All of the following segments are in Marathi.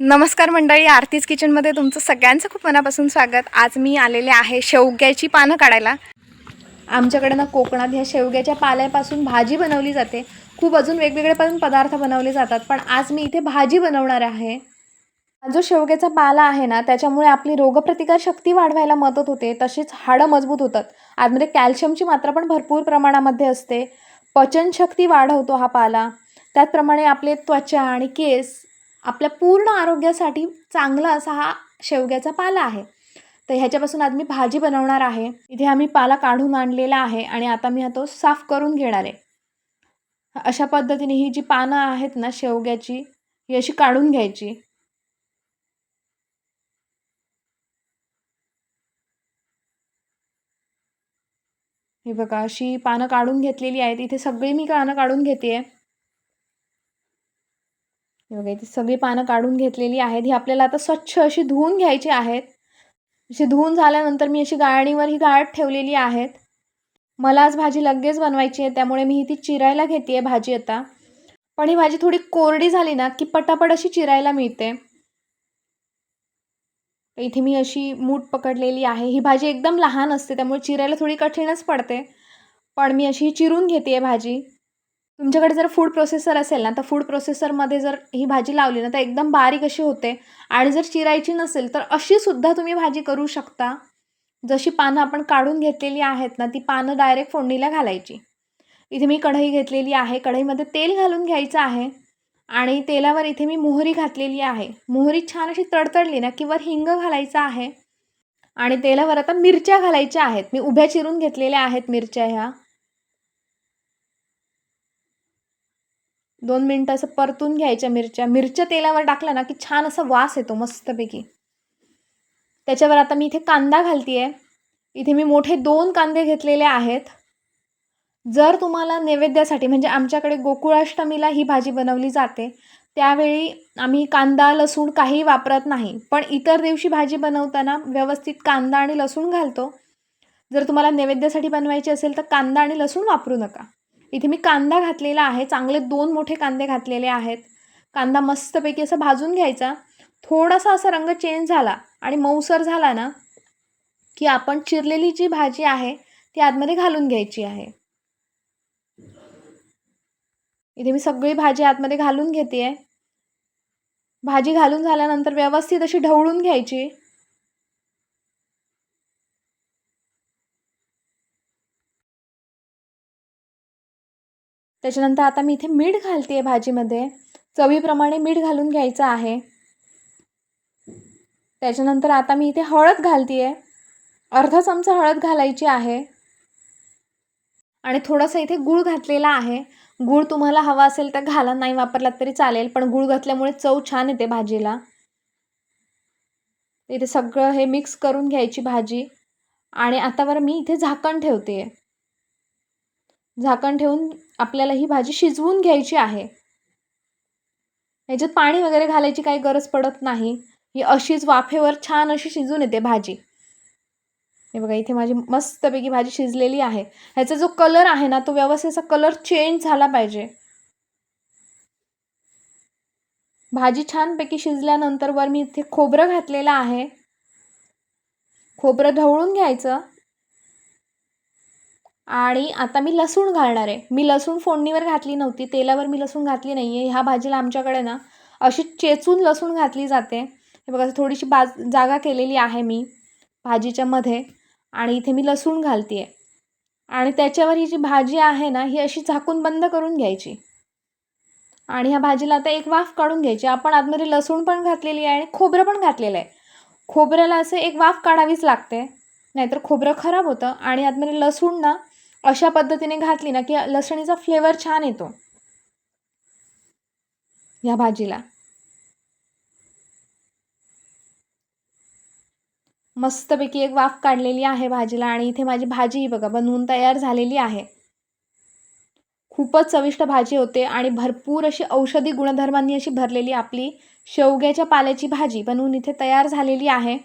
नमस्कार मंडळी आरतीज किचनमध्ये तुमचं सगळ्यांचं खूप मनापासून स्वागत. आज मी आलेले आहे शेवग्याची पानं काढायला. आमच्याकडे ना कोकणात ह्या शेवग्याच्या पाल्यापासून भाजी बनवली जाते. खूप अजून वेगवेगळे पण पदार्थ बनवले जातात. पण आज मी इथे भाजी बनवणार आहे. जो शेवग्याचा पाला आहे ना त्याच्यामुळे आपली रोगप्रतिकार शक्ती वाढवायला मदत होते. तशीच हाडं मजबूत होतात. आतमध्ये कॅल्शियमची मात्रा पण भरपूर प्रमाणामध्ये असते. पचनशक्ती वाढवतो हा पाला. त्याचप्रमाणे आपले त्वचा आणि केस आपल्या पूर्ण आरोग्यासाठी चांगला असा हा शेवग्याचा पाला आहे. तर ह्याच्यापासून आज मी भाजी बनवणार आहे. इथे आम्ही पाला काढून आणलेला आहे आणि आता मी हा तो साफ करून घेणार आहे. अशा पद्धतीने ही जी पानं आहेत ना शेवग्याची ही अशी काढून घ्यायची. हे बघा अशी पानं काढून घेतलेली आहेत. इथे सगळी मी पानं काढून घेते आहे बघा इथे सगळी पानं काढून घेतलेली आहेत. ही आपल्याला आता स्वच्छ अशी धुवून घ्यायची आहेत. अशी धुवून झाल्यानंतर मी अशी गाळणीवर ही गाळत ठेवलेली आहेत. मला आज भाजी लगेच बनवायची आहे त्यामुळे मी ही ती चिरायला घेते आहे भाजी आता. पण ही भाजी थोडी कोरडी झाली ना की पटापट अशी चिरायला मिळते. इथे मी अशी मूठ पकडलेली आहे. ही भाजी एकदम लहान असते त्यामुळे चिरायला थोडी कठीणच पडते. पण मी अशी चिरून घेते आहे भाजी. तुमच्याकडे जर फूड प्रोसेसर असेल ना तर फूड प्रोसेसरमध्ये जर ही भाजी लावली ना तर एकदम बारीक अशी होते. आणि जर चिरायची नसेल तर अशीसुद्धा तुम्ही भाजी करू शकता. जशी पानं आपण काढून घेतलेली आहेत ना ती पानं डायरेक्ट फोडणीला घालायची. इथे मी कढई घेतलेली आहे. कढईमध्ये तेल घालून घ्यायचं आहे. आणि तेलावर इथे मी मोहरी घातलेली आहे. मोहरी छान अशी तडतडली ना किंवा हिंग घालायचं आहे. आणि तेलावर आता मिरच्या घालायच्या आहेत. मी उभ्या चिरून घेतलेल्या आहेत मिरच्या ह्या. दोन मिनटं असं परतून घ्यायच्या मिरच्या. मिरच्या तेलावर टाकल्या ना की छान असा वास येतो मस्तपैकी. त्याच्यावर आता मी इथे कांदा घालते आहे इथे मी मोठे दोन कांदे घेतलेले आहेत. जर तुम्हाला नैवेद्यासाठी म्हणजे आमच्याकडे गोकुळाष्टमीला ही भाजी बनवली जाते त्यावेळी आम्ही कांदा लसूण काही वापरत नाही. पण इतर दिवशी भाजी बनवताना व्यवस्थित कांदा आणि लसूण घालतो. जर तुम्हाला नैवेद्यासाठी बनवायची असेल तर कांदा आणि लसूण वापरू नका. इथे मी कांदा घातलेला आहे. चांगले दोन मोठे कांदे घातलेले आहेत. कांदा मस्तपैकी असं भाजून घ्यायचा. थोडासा असा रंग चेंज झाला आणि मऊसर झाला ना की आपण चिरलेली जी भाजी आहे ती आतमध्ये घालून घ्यायची आहे. इथे मी सगळी भाजी आतमध्ये घालून घेते आहे भाजी घालून झाल्यानंतर व्यवस्थित अशी ढवळून घ्यायची. त्याच्यानंतर आता मी इथे मीठ घालते आहे भाजीमध्ये. चवीप्रमाणे मीठ घालून घ्यायचं आहे. त्याच्यानंतर आता मी इथे हळद घालते आहे अर्धा चमचा हळद घालायची आहे. आणि थोडासा इथे गूळ घातलेला आहे. गूळ तुम्हाला हवा असेल तर घाला नाही वापरलात तरी चालेल पण गूळ घातल्यामुळे चव छान येते भाजीला. इथे सगळं हे मिक्स करून घ्यायची भाजी. आणि आता बरं मी इथे झाकण ठेवते आहे झाकण ठेवून आपल्याला ही भाजी शिजवून घ्यायची आहे. ह्याच्यात पाणी वगैरे घालायची काही गरज पडत नाही. ही अशीच वाफेवर छान अशी शिजून येते भाजी. हे बघा इथे माझी मस्तपैकी भाजी शिजलेली आहे. ह्याचा जो कलर आहे ना तो व्यवस्थित असा कलर चेंज झाला पाहिजे. भाजी छानपैकी शिजल्यानंतर वर मी इथे खोबरं घातलेलं आहे. खोबरं ढवळून घ्यायचं. आणि आता मी लसूण घालणार आहे. मी लसूण फोडणीवर घातली नव्हती. तेलावर मी लसूण घातली नाही आहे ह्या भाजीला आमच्याकडे ना अशी चेचून लसूण घातली जाते. हे बघा थोडीशी बाज जागा केलेली आहे मी भाजीच्या मध्ये आणि इथे मी लसूण घालते आहे आणि त्याच्यावर ही जी भाजी आहे ना ही अशी झाकून बंद करून घ्यायची. आणि ह्या भाजीला आता एक वाफ काढून घ्यायची. आपण आतमध्ये लसूण पण घातलेली आहे आणि खोबरं पण घातलेलं आहे. खोबऱ्याला असं एक वाफ काढावीच लागते. नाहीतर खोबरं खराब होतं आणि आतमध्ये लसूण ना अशा पद्धतीने घातली ना की लसणीचा फ्लेवर छान येतो. या भाजीला. मस्तपैकी एक वाफ काढलेली आहे भाजीला आणि इथे माझी भाजी बघा बनवून तयार झालेली आहे. खूपच चविष्ट भाजी होते आणि भरपूर अशी औषधी गुणधर्मांनी अशी भरलेली आपली शेवग्याच्या पाल्याची भाजी बनवून इथे तयार झालेली आहे.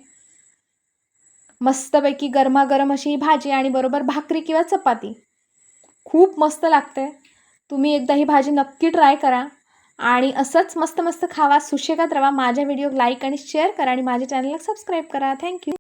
मस्तपैकी गरमागरम अशी ही भाजी आणि बरोबर भाकरी किंवा चपाती. खूप मस्त लागते. तुम्ही एकदा ही भाजी नक्की ट्राय करा. आणि असंच मस्त मस्त खावा सुशेगात राहा माझ्या व्हिडिओ लाईक आणि शेअर करा आणि माझ्या चॅनलला सबस्क्राईब करा. थँक्यू